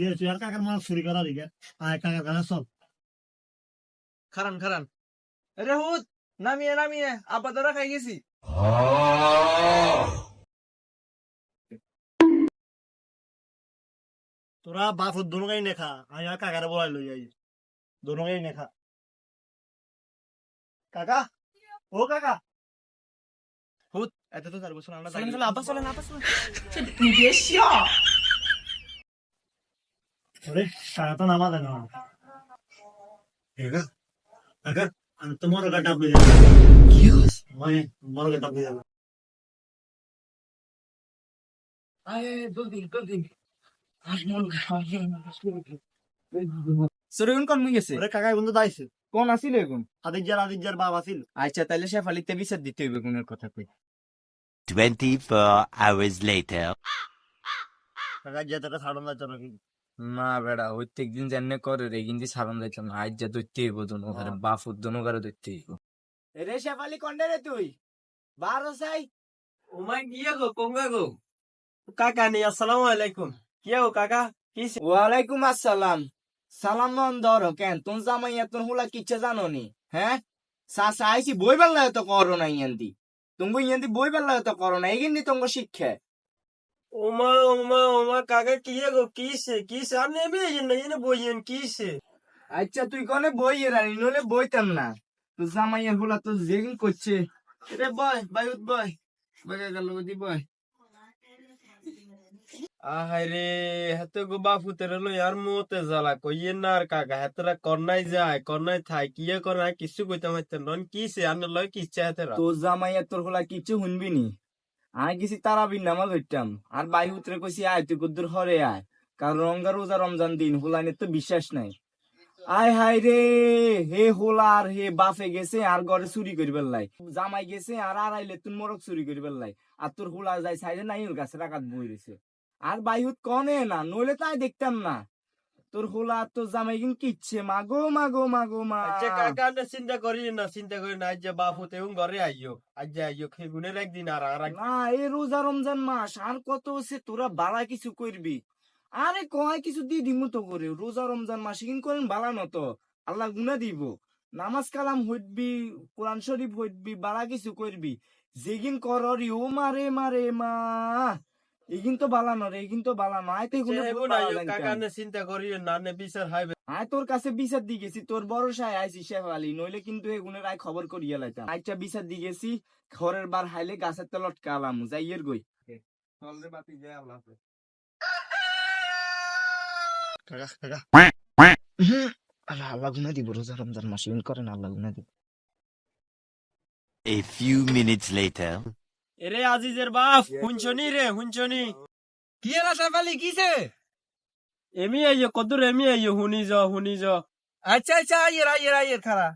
ইয়ে তুই আর কাকার মাল চুরি করা দিকে আয় কাকার কাছে চল। খারান খারান। রে হুত নামিয়ে নামিয়ে আব্বা তোরা খাই গেছি। তোরা বাপুর দুনুগাই নেখা আমি আর কাকারে বলাই লই যাই দুনুগাই নেখা। কাকা? ও কাকা? হুত এত তো চার বছর আমরা আব্বা চলেন আব্বা চলেন। তো নামা দেন কাকা কাকা আমি তো মরগা ডাবলি কি মানে মরগা ডাবলি যাব কোন মুই গেছে ওরে কাকা বন্ধু আছিল এখন আদিজ্জার আদিজ্জার বাপ আছিল আচ্ছা তাইলে শেফালিতে বিচার দিতে হইবে কোনের কথা কই 24 hours later. না বেড়া প্রত্যেক দিন জানে করে রে কিন্তু সারন যাইতাম না আজ যা দইতে হইব দোনো ঘরে বাপ দোনো ঘরে দইতে হইব। রে শেফালি কন্ডে রে তুই? বারো সাই। ওমাই গিয়ে গো কোঙ্গা গো। কাকা নি আসসালামু আলাইকুম। কি গো কাকা? কি ওয়ালাইকুম আসসালাম। সালাম নন ধর কেন? তুন জামাই এত হুলা কিচ্ছে জানো নি হ্যাঁ? সাসা আইছি বই বেলা তো করো না ইয়ান্তি তুমি ইয়ান্তি বই বেলা তো করো না এগিনি তোমার শিক্ষা ওমা ওমা ওমা কাকা কি গো? কিসে কিসে আর নেমে যেন না এনে বইয়েন কিসে আচ্ছা তুই কনে বই রানি নলে বইতাম না। তো জামাইয়ের হুলা তো জেগিং করছে। রে বয় বায়ুত বয়। বয় গেল দি বয়। আহারে হাতে গো বাপু তেরে লই আর মোতে জ্বালা কইয়েন না আর কাকা। হাতেরা কর্নাই যায় কর্নাই থাই কিয়ে করে আর কিছু কইতাম হাইতেন নন কিসে আর লয় কিচ্ছে হাতেরা তো জামাইয়ের তোর হুলা কিছু শুনবি নি? আয় গেছি তারাবির নামাজ হইতাম আর বাই উতরে কইছি, আয়, তুই কুদ্দুর হরে আয়। কারণ রঙ্গা রোজা, রমজান দিন হুলানের তো বিশ্বাস নাই। আয়, হায় রে, হে হোলার, হে বাফে গেছে আর ঘরে চুরি করি বেল্লাই জামাই গেছে আর আর আইলে তুই মরক চুরি করি বেল্লাই আর তোর হোলা যাই সাইডে নাই ওর গাছে রাখাত বই রয়েছে আর বাইহুত কনে না, নইলে তাই দেখতাম না। তোর হোলা তোর জামাই কিন্তু কিচ্ছে। মাগো মাগো মাগো মা। আচ্ছা কাকা না চিন্তা করি না চিন্তা করি না। আজ বাপু তেও ঘরে আইও। আজ আইও খেগুনের একদিন আর আর না এই রোজা রমজান মাস আর কত হচ্ছে তোরা বালা কিছু করবি? আরে কয় কিছু দি দিমু তো করে। রোজা রমজান মাসে কিন্তু করেন বালা নত। আল্লাহ গুনা দিব। নামাজ কালাম হইবি কোরআন শরীফ হইবি বালা কিছু করবি। যেগিন কররি ও মারে মারে মা। এগিন তো বালা নরে এগিন তো বালা নয় তো এগুলো আচ্ছা, এগুন আইও কাকা না চিন্তা করি না নে বিচার হাইবে আয় তোর কাছে বিচার দি গেছি তোর ভরসায় আইছি শেফ আলী নইলে কিন্তু এগুনের আয় খবর করিয়া লাইতাম। আইটা বিচার দি গেছি ঘরের বার হাইলে গাছের তলত কালাম যাইয়ের গই। চলরে বাতি যায় আল্লাহ হাফেজ। কাকা কাকা। আল্লাহ আল্লাহ গুনা দিব রোজা রমজান মাসে ইন করেন আল্লাহ গুনা দিব। A few minutes later. এরে আজিজের বাপ হুনছনি রে হুনছনি। কি এলা সাফালি কিসে? এমি আইও কদুর এমি আইও হুনি য হুনি য আচ্ছা আচ্ছা আইয়ের আইয়ের আইয়ের খারা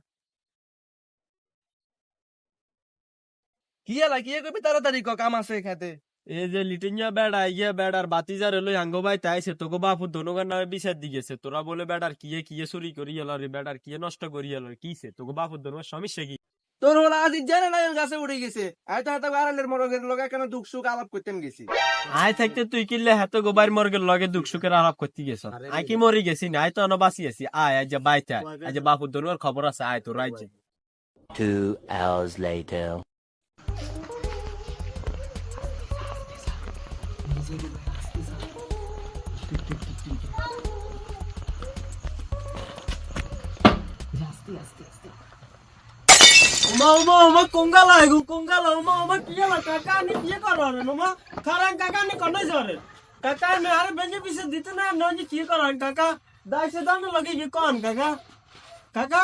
কি এলা কি কইবি তাড়াতাড়ি ক কাম আছে খেতে এই যে লিটিনিয়া বেড়া ইয়া বেড়ার বাতিজার হলো হাঙ্গো ভাই তাইছে তোকে বাপু দনুগার নামে বিচার দি গেছে তোরা বলে বেড়ার কিয়ে কিয়ে চুরি করি এলো রে বেড়ার কিয়ে নষ্ট করি এলো কিছে তোকে বাপু দনুগার সমস্যা কি? তোর হলা আজি জানে না এর গাছে উড়ে গেছে। আই তো হাতে আড়ালের মরগের লগে কেন দুঃখ সুখ আলাপ করতেন গেছি? আয় থাকতে তুই কিনলে হাতে গোবার মর্গের লগে দুঃখ সুখের আলাপ করতে গেছ। আই কি মরি গেছি না আয় তো অন বাঁচি আছি। আয় আজ বাইতে আজ বাপু দনুগার খবর আছে আয় তো রাজ্যে Two hours later. Uma Uma কঙ্গালা এগো কঙ্গালা উমা উমা কি হলো কাকা নি কি করো রে উমা খারান কাকা নি কোন জরে কাকা নে আরে বেঞ্জে পিছে দিতে না নজি কি করো কাকা দাইছে দাম লগে কি কোন কাকা কাকা